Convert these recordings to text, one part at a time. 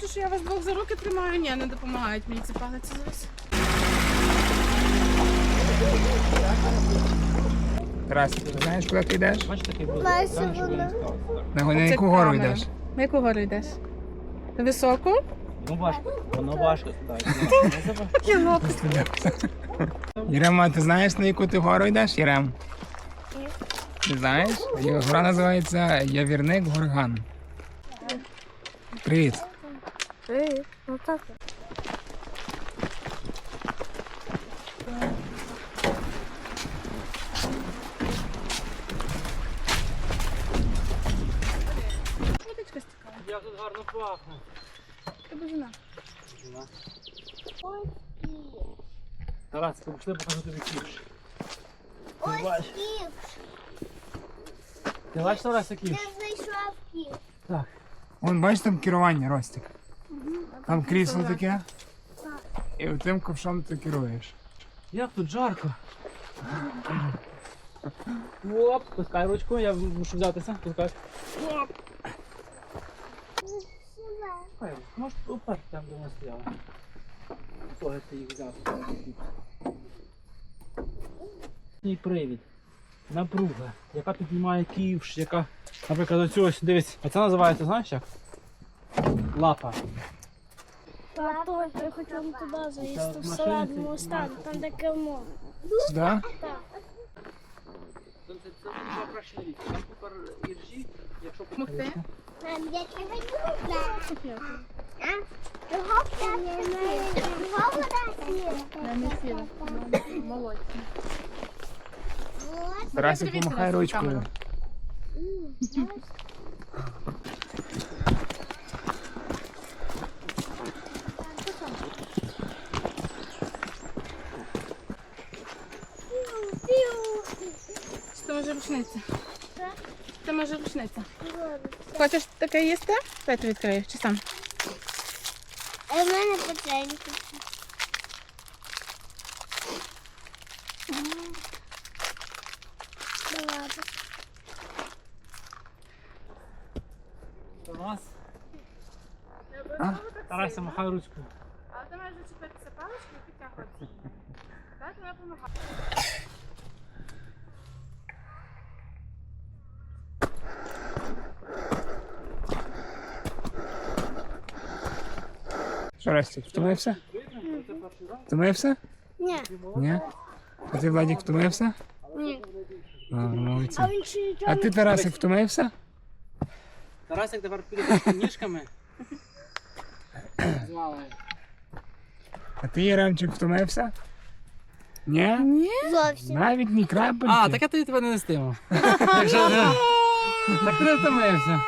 хочеш, що я вас двох за руки тримаю? Ні, не допомагають мені ці палиці зараз. Тарас, ти знаєш, куди ти йдеш? Бачу. На, на яку гору камера. йдеш? На яку гору йдеш? На високу? Ну важко, воно важко туди. Єрема, ти знаєш, на яку ти гору йдеш, Єрем? Ти знаєш? Гора називається Явірник Горган. Привіт. Привіт. Ну так. Водичка стікає. Я тут гарно пахну. Ти бузина. Тарас, пішли, покажу тобі кіпш. Ось бачиш? кіт. Ти бачиш, Тарас, який? Я знайшов кіт. Так. Вон бачиш там керування, Ростик. Там крісло таке. І тим ковшом ти керуєш. Як тут жарко. Оп, пускай ручку, я мушу взятися. Пускай. Оп. Може, уперти там, де вона стояла. Коли ти їх взяв. І привід. Напруга, яка піднімає ківш, яка, наприклад, оцю ось, дивись, а це називається, знаєш як? Лапа. Папа, я хочу туди заїсти в салатному стану, там де кермо. Сюди? Так. Мам, я тебе люблю. Чого п'ятки? Чого вода не сіла. Молодці. Тарасик, помахай ручкою. камеру. Це може рушниця. Це може рушниця. Хочеш таке їсти? Петро відкриє, чи сам? А в мене печеньки. Тарас. А? Тарася, махай ручкою. Але ти маєш зачепитися паличкою і підтягуватися. Так, вона допомагає. Що, Ростик, втомився? Втомився? Ні. Ні? А ти, Владик, втомився? Ні. А, молодці. А ти, Тарасик, втомився? Тарасик тепер піде ніжками. А ти, Єремчик, втомився? Ні? Ні. зовсім. Навіть ні крапельки. А, так я тобі тебе не нестиму. Так що не- Так ти не втомився.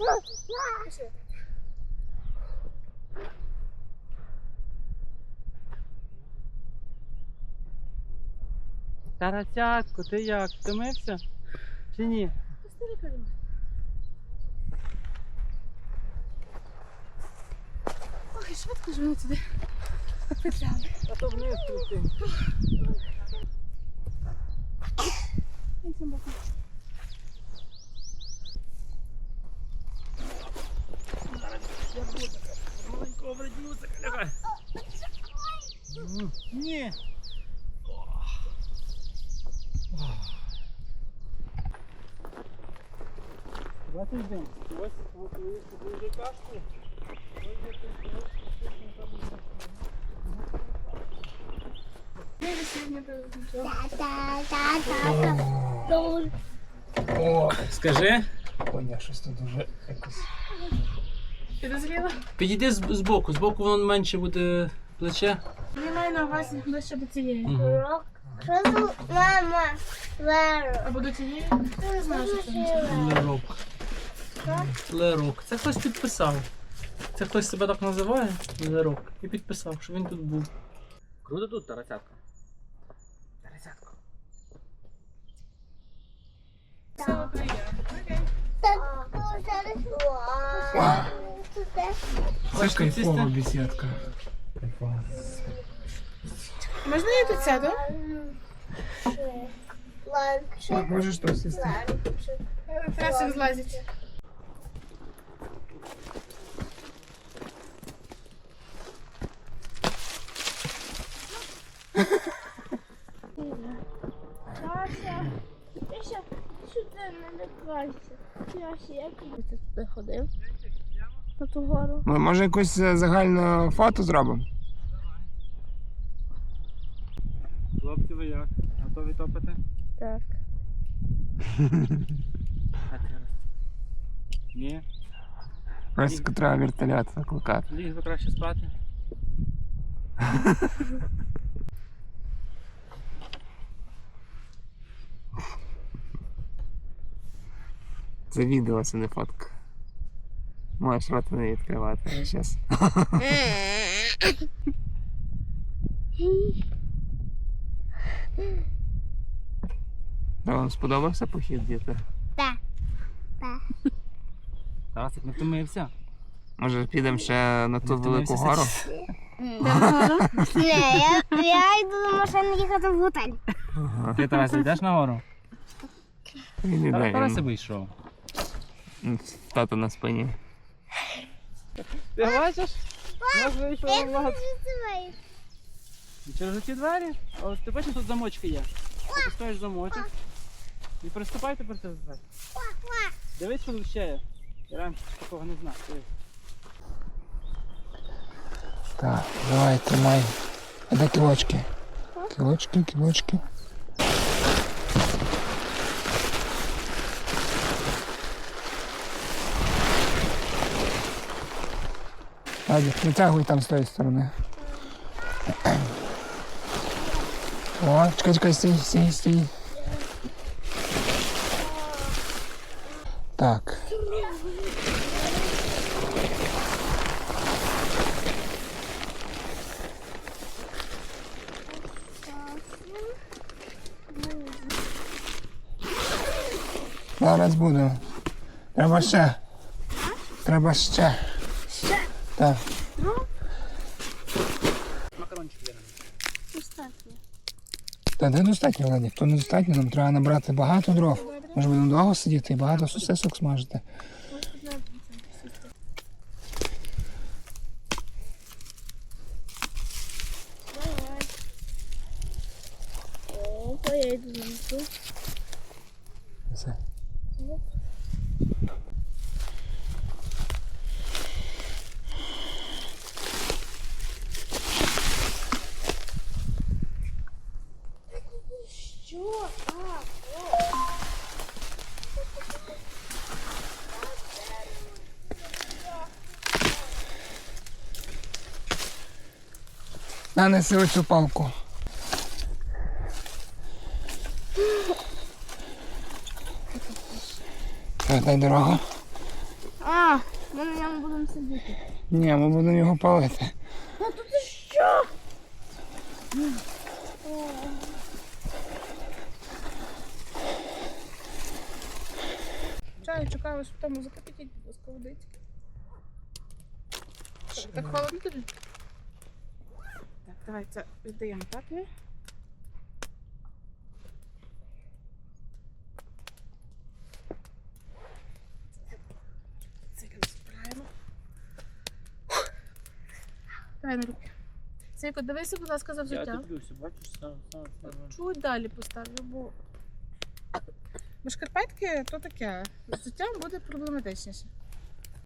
Втомився. Тарасятко, ти як? Втомився? Чи ні? Ой, швидко ж вони туди петляли. А то вниз крути. Іншим боком. Ні. Давайте йдемо. Ось, дуже кашку. О, Скажи. Ой, я щось тут дуже якось. Підозріла? Підійди з, з боку, з боку воно менше буде плече. На увазі ближче до цієї. Що мама? Або до цієї. Я не знаю, що це. Лерок. Лерок. Це хтось підписав. Це хтось себе так називає? Лерок. І підписав, що він тут був. Круто тут, Тарасятко. Тарасятко. Окей. Так, зараз. Тут. Це Хочеш кайфова бесідка. Кайфова. Можна я тут сяду? Ланчик. Так, можеш тут сісти. Трасик злазить. Тася, ти ще сюди не лякайся. Я ще як ти туди ходив? На ту гору. Ми може якусь е, загальне фото зробимо? Ні. Ростику треба вертольот викликати. Ліг би краще спати. Це відео, це не фотка. Можеш рот не відкривати зараз. Вам сподобався похід, діти? Так. Тарасик не втомився. Може підемо ще на ту Не велику гору? Ні, я, я йду до машини їхати в готель. Ти Тарас, йдеш на гору? Він іде, Тарас вийшов. Тато на спині. Ти бачиш? Нас вийшов влад. Через ці двері, ти бачиш, тут замочки є. Потискаєш замочок. І приступай тепер це двері. Дивись, що тут ще такого не знав. Так, давай, тримай. А де кілочки? Кілочки, кілочки. Надя, витягуй там з тої сторони. О, чекай, чекай, стій, стій, стій. Так. Зараз буду. Треба ще. Треба ще. Ще? Так. Макарончик є. Достатньо. Та де достатньо, Олені? Хто не достатньо, нам треба набрати багато дров. Ми ж будемо довго сидіти і багато сосисок смажити. Давай. О, я йду внизу. Все. Що? А, Нанеси оцю палку. Так, дай дорогу. а, ми на ньому будемо сидіти. Ні, ми будемо його палити. А тут що? Чаю чекаю, щоб тому закипятіть, будь ласка, водички. Так холодно тобі? Так, давай це віддаємо збираємо. Давай на руки. Сейко, дивися, будь ласка, за Я взуття. дивлюся, бачиш, сам, сам, сам. Чуть далі поставлю, бо. Бо шкарпетки то таке. З взуттям буде проблематичніше.